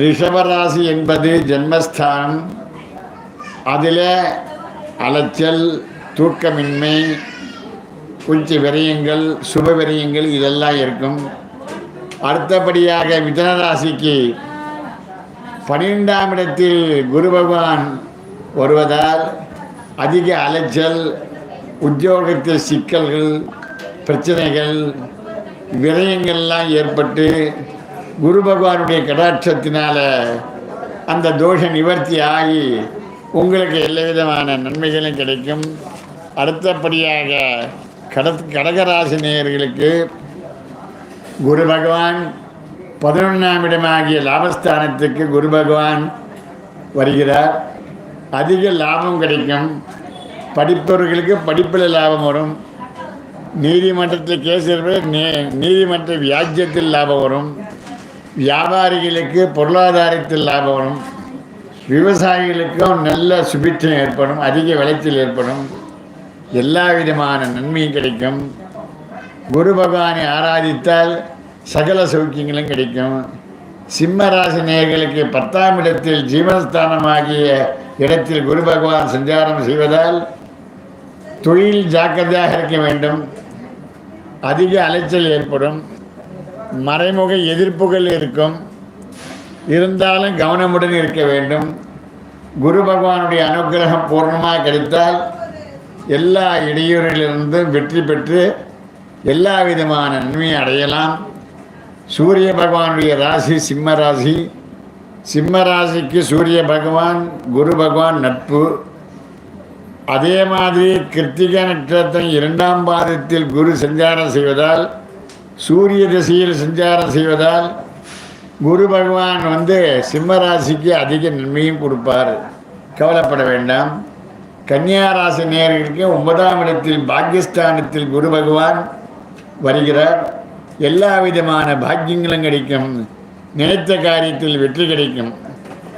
ரிஷபராசி என்பது ஜென்மஸ்தானம். அதில் அலைச்சல் தூக்கமின்மை கொஞ்சம் விரயங்கள் சுப விரயங்கள் இதெல்லாம் இருக்கும். அடுத்தபடியாக மிதன ராசிக்கு பன்னிரெண்டாம் இடத்தில் குரு பகவான் வருவதால் அதிக அலைச்சல் உத்தியோகத்தில் சிக்கல்கள் பிரச்சனைகள் விரயங்கள்லாம் ஏற்பட்டு குரு பகவானுடைய கடாட்சத்தினால அந்த தோஷ நிவர்த்தி ஆகி உங்களுக்கு எல்லா விதமான நன்மைகளும் கிடைக்கும். அடுத்தபடியாக கட கடகராசி நேயர்களுக்கு குரு பகவான் பதினொன்றாம் இடமாகிய லாபஸ்தானத்துக்கு குரு பகவான் வருகிறார். அதிக லாபம் கிடைக்கும். படிப்பவர்களுக்கு படிப்பில் லாபம் வரும். நீதிமன்றத்தில் கேஸ் நீ நீதிமன்ற வியாஜ்யத்தில் லாபம் வரும். வியாபாரிகளுக்கு பொருளாதாரத்தில் லாபம் வரும் விவசாயிகளுக்கும் நல்ல சுபிட்சம் ஏற்படும் அதிக விளைச்சல் ஏற்படும் எல்லா விதமான நன்மையும் கிடைக்கும். குரு பகவானை ஆராதித்தால் சகல சௌக்கியங்களும் கிடைக்கும். சிம்மராசி நேர்களுக்கு பத்தாம் இடத்தில் ஜீவனஸ்தானமாகிய இடத்தில் குரு பகவான் சஞ்சாரம் செய்வதால் தொழில் ஜாக்கிரதையாக இருக்க வேண்டும். அதிக அலைச்சல் ஏற்படும். மறைமுக எதிர்ப்புகள் இருக்கும். இருந்தாலும் கவனமுடன் இருக்க வேண்டும். குரு பகவானுடைய அனுகிரகம் பூர்ணமாக கிடைத்தால் எல்லா இடையூறிலிருந்தும் வெற்றி பெற்று எல்லா விதமான நன்மையை அடையலாம். சூரிய பகவானுடைய ராசி சிம்ம ராசி. சிம்ம ராசிக்கு சூரிய பகவான் குரு பகவான் நட்பு. அதே மாதிரி கிருத்திகை நட்சத்திரம் இரண்டாம் பாதத்தில் குரு சஞ்சாரம் செய்வதால் சூரிய திசையில் சஞ்சாரம் செய்வதால் குரு பகவான் வந்து சிம்மராசிக்கு அதிக நன்மையும் கொடுப்பார். கவலைப்பட வேண்டாம். கன்னியாராசி நேர்களுக்கு ஒன்பதாம் இடத்தில் பாகிஸ்தானத்தில் குரு பகவான் வருகிறார். எல்லா விதமான பாக்கியங்களும் கிடைக்கும். நினைத்த காரியத்தில் வெற்றி கிடைக்கும்.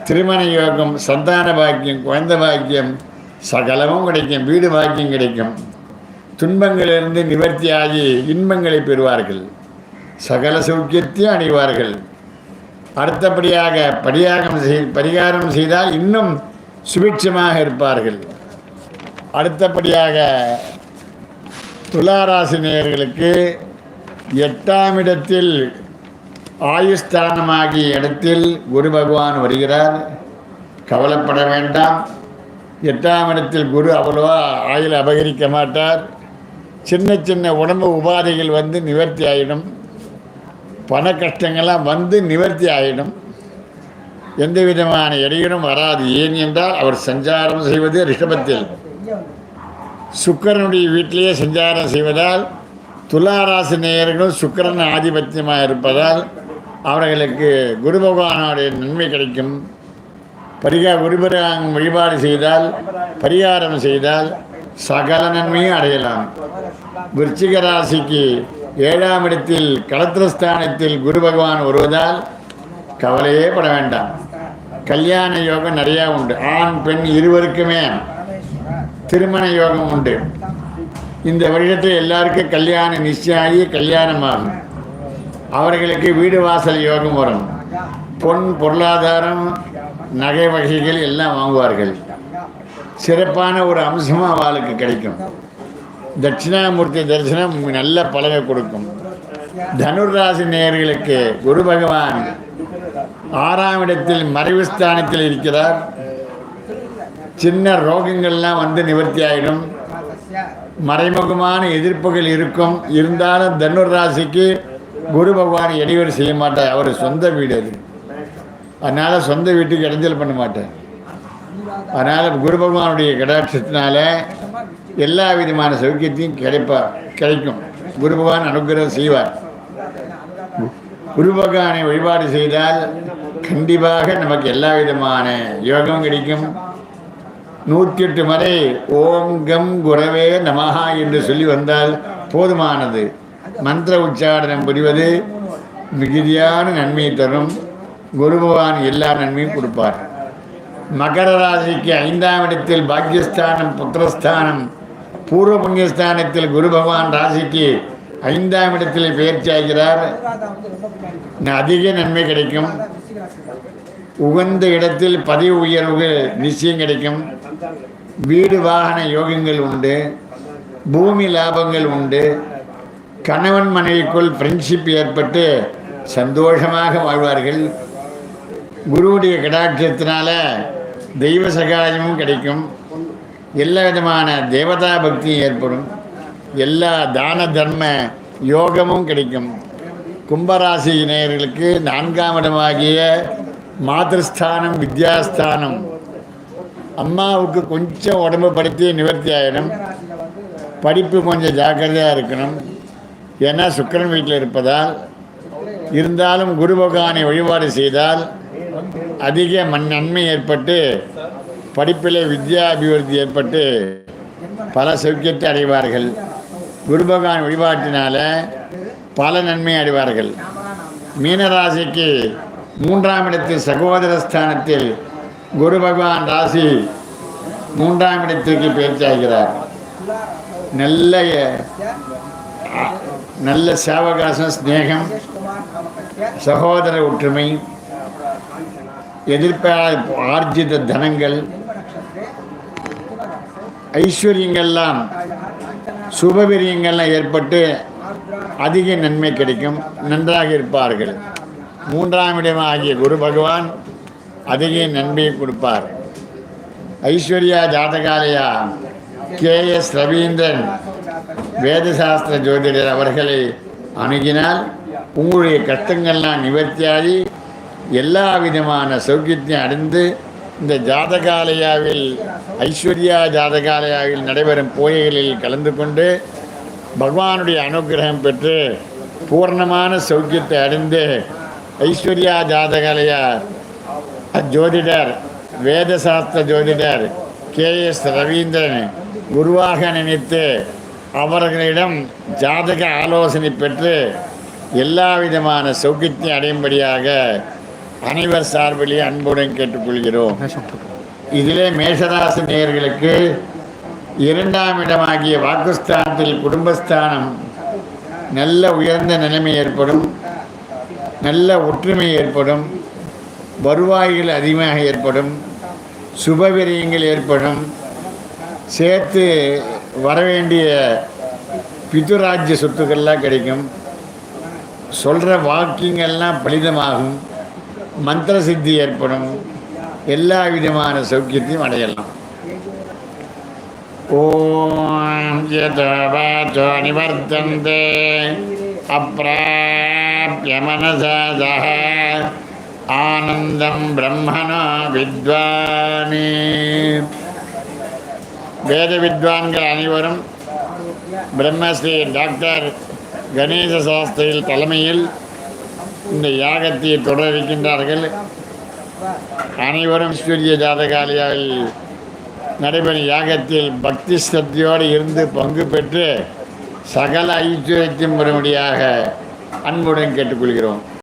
திருமண யோகம் சந்தான பாக்கியம் குழந்தை பாக்கியம் சகலமும் கிடைக்கும். வீடு பாக்கியம் கிடைக்கும். துன்பங்களிலிருந்து நிவர்த்தியாகி இன்பங்களை பெறுவார்கள். சகல சௌக்கியத்தையும் அடைவார்கள் அடுத்தபடியாக பரிகாரம் செய் பரிகாரம் செய்தால் இன்னும் சுபிட்சமாக இருப்பார்கள். அடுத்தபடியாக துளாராசி நேயர்களுக்கு எட்டாம் இடத்தில் ஆயுஸ்தானமாகிய இடத்தில் குரு பகவான் வருகிறார். கவலைப்பட வேண்டாம். எட்டாம் இடத்தில் குரு அவ்வளோவா ஆயுள் அபகரிக்க மாட்டார். சின்ன சின்ன உடம்பு உபாதைகள் வந்து நிவர்த்தி ஆகிடும் பண கஷ்டங்கள்லாம் வந்து நிவர்த்தி ஆகிடும் எந்த விதமான இடையிலும் வராது. ஏன் என்றால் அவர் சஞ்சாரம் செய்வது ரிஷபத்தில். சுக்கரனுடைய வீட்டிலேயே சஞ்சாரம் செய்வதால் துளாராசி நேயர்களும் சுக்கிரன் ஆதிபத்தியமாக இருப்பதால் அவர்களுக்கு குரு பகவானுடைய நன்மை கிடைக்கும். பரிகா குருபராங் வழிபாடு செய்தால் பரிகாரம் செய்தால் சகல நன்மையும் அடையலாம். விருச்சிக ராசிக்கு ஏழாம் இடத்தில் களத்திரஸ்தானத்தில் குரு பகவான் வருவதால் கவலையே பட வேண்டாம். கல்யாண யோகம் நிறையா உண்டு. ஆண் பெண் இருவருக்குமே திருமண யோகம் உண்டு. இந்த வருடத்தில் எல்லாருக்கும் கல்யாணம் நிச்சயாகி கல்யாணமாகும். அவர்களுக்கு வீடு வாசல் யோகம் வரும். பொன் பொருளாதாரம் நகை வகைகள் எல்லாம் வாங்குவார்கள். சிறப்பான ஒரு அம்சமாக அவளுக்கு கிடைக்கும். தட்சிணாமூர்த்தி தரிசனம் நல்ல பலனை கொடுக்கும். தனுர்ராசி நேயர்களுக்கு குரு பகவான் ஆறாம் இடத்தில் மறைவு ஸ்தானத்தில் இருக்கிறார். சின்ன ரோகங்கள்லாம் வந்து நிவர்த்தி ஆகிடும் மறைமுகமான எதிர்ப்புகள் இருக்கும். இருந்தாலும் தனுர் ராசிக்கு குரு பகவான் இடையூறு செய்ய மாட்டார். அவர் சொந்த வீடு அது. அதனால் சொந்த வீட்டுக்கு இடைஞ்சல் பண்ண மாட்டேன் அதனால் குரு பகவானுடைய கடாட்சத்தினால எல்லா விதமான சௌக்கியத்தையும் கிடைப்பார் கிடைக்கும். குரு பகவான் அனுகிரகம் செய்வார். குரு பகவானை வழிபாடு செய்தால் கண்டிப்பாக நமக்கு எல்லா விதமான யோகம் கிடைக்கும். நூற்றி எட்டு முறை ஓம் கம் குரவே நமஹா என்று சொல்லி வந்தால் போதுமானது. மந்திர உச்சாரணம் புரிவது மிகுதியான நன்மையை தரும். குரு பகவான் எல்லா நன்மையும் கொடுப்பார். மகர ராசிக்கு ஐந்தாம் இடத்தில் பாக்யஸ்தானம் புத்திரஸ்தானம் பூர்வ புண்ணியஸ்தானத்தில் குரு பகவான் ராசிக்கு ஐந்தாம் இடத்தில் பயிற்சி ஆகிறார். அதிக நன்மை கிடைக்கும். உகந்த இடத்தில் பதவி உயர்வு நிச்சயம் கிடைக்கும். வீடு வாகன யோகங்கள் உண்டு. பூமி லாபங்கள் உண்டு. கணவன் மனைவிக்குள் ஃப்ரெண்ட்ஷிப் ஏற்பட்டு சந்தோஷமாக வாழ்வார்கள். குருவுடைய கடாட்சத்தினால தெய்வ சகாயமும் கிடைக்கும். எல்லா விதமான தேவதா பக்தியும் ஏற்படும். எல்லா தான தர்ம யோகமும் கிடைக்கும். கும்பராசி நேயர்களுக்கு நான்காம் இடமாகிய மாதஸ்தானம் வித்யாஸ்தானம். அம்மாவுக்கு கொஞ்சம் உடம்பு படுத்தி நிவர்த்தி ஆகிடும் படிப்பு கொஞ்சம் ஜாக்கிரதையாக இருக்கணும். ஏன்னா சுக்கிரன் வீட்டில் இருப்பதால் இருந்தாலும் குரு பகவானை வழிபாடு செய்தால் அதிக மண் நன்மை ஏற்பட்டு படிப்பிலே வித்யா அபிவிருத்தி ஏற்பட்டு பல சௌக்கியத்தை அடைவார்கள். குருபகவான் வழிபாட்டினால பல நன்மை அடைவார்கள். மீனராசிக்கு மூன்றாம் இடத்தில் சகோதர ஸ்தானத்தில் குரு பகவான் ராசி மூன்றாம் இடத்திற்கு பேச்சாகிறார் நல்ல நல்ல சாவகாசம் ஸ்நேகம் சகோதர ஒற்றுமை எதிர்பார ஆர்ஜித தனங்கள் ஐஸ்வர்யங்கள்லாம் சுபவிரியங்கள்லாம் ஏற்பட்டு அதிக நன்மை கிடைக்கும் நன்றாக இருப்பார்கள். மூன்றாம் இடம் ஆகிய குரு பகவான் அதிக நன்மையை கொடுப்பார். ஐஸ்வர்யா ஜாதகாலயா கே எஸ் ரவீந்திரன் வேதசாஸ்திர ஜோதிடர் அவர்களை அணுகினால் உங்களுடைய கஷ்டங்கள்லாம் நிவர்த்தியாகி எல்லா விதமான சௌக்கியத்தையும் அடைந்து இந்த ஜாதகாலயாவில் ஐஸ்வர்யா ஜாதகாலயாவில் நடைபெறும் பூஜைகளில் கலந்து கொண்டு பகவானுடைய அனுகிரகம் பெற்று பூர்ணமான சௌக்கியத்தை அடைந்து ஐஸ்வர்யா ஜாதகாலயா ஜோதிடர் வேதசாஸ்திர ஜோதிடர் கே எஸ் ரவீந்திரன் குருவாக நினைத்து அவர்களிடம் ஜாதக ஆலோசனை பெற்று எல்லா விதமான சௌக்கியத்தை அடையும்படியாக அனைவர் சார்பிலே அன்புடன் கேட்டுக்கொள்கிறோம். இதிலே மேஷராசி நேயர்களுக்கு இரண்டாம் இடமாகிய வாக்குஸ்தானத்தில் குடும்பஸ்தானம் நல்ல உயர்ந்த நிலைமை ஏற்படும் நல்ல ஒற்றுமை ஏற்படும் வருவாய்கள் அதிகமாக ஏற்படும் சுபவிரயங்கள் ஏற்படும் சேர்த்து வரவேண்டிய பிதுராஜ்ய சொத்துக்கள்லாம் கிடைக்கும். சொல்கிற வாக்கியங்கள்லாம் பலிதமாகும். மந்திர சித்தி ஏற்படும். எல்லா விதமான சௌக்கியத்தையும் அடையலாம். ஓம் யதோ நிவர்த்தந்தே. அப்பிராப்ய மனசாதः ஆனந்தம் பிரம்மணா வித்வானே. வேத வித்வான்கள் அனைவரும் பிரம்மஸ்ரீ டாக்டர் கணேச சாஸ்திரியில் தலைமையில் இந்த யாகத்தை தொடர்கின்றார்கள். அனைவரும் சூரிய ஜாதகாலியாவில் நடைபெறும் யாகத்தில் பக்தி சக்தியோடு இருந்து பங்கு பெற்று சகல ஐஸ்வர்யத்தையும் பெறும்படியாக அன்புடன் கேட்டுக்கொள்கிறோம்.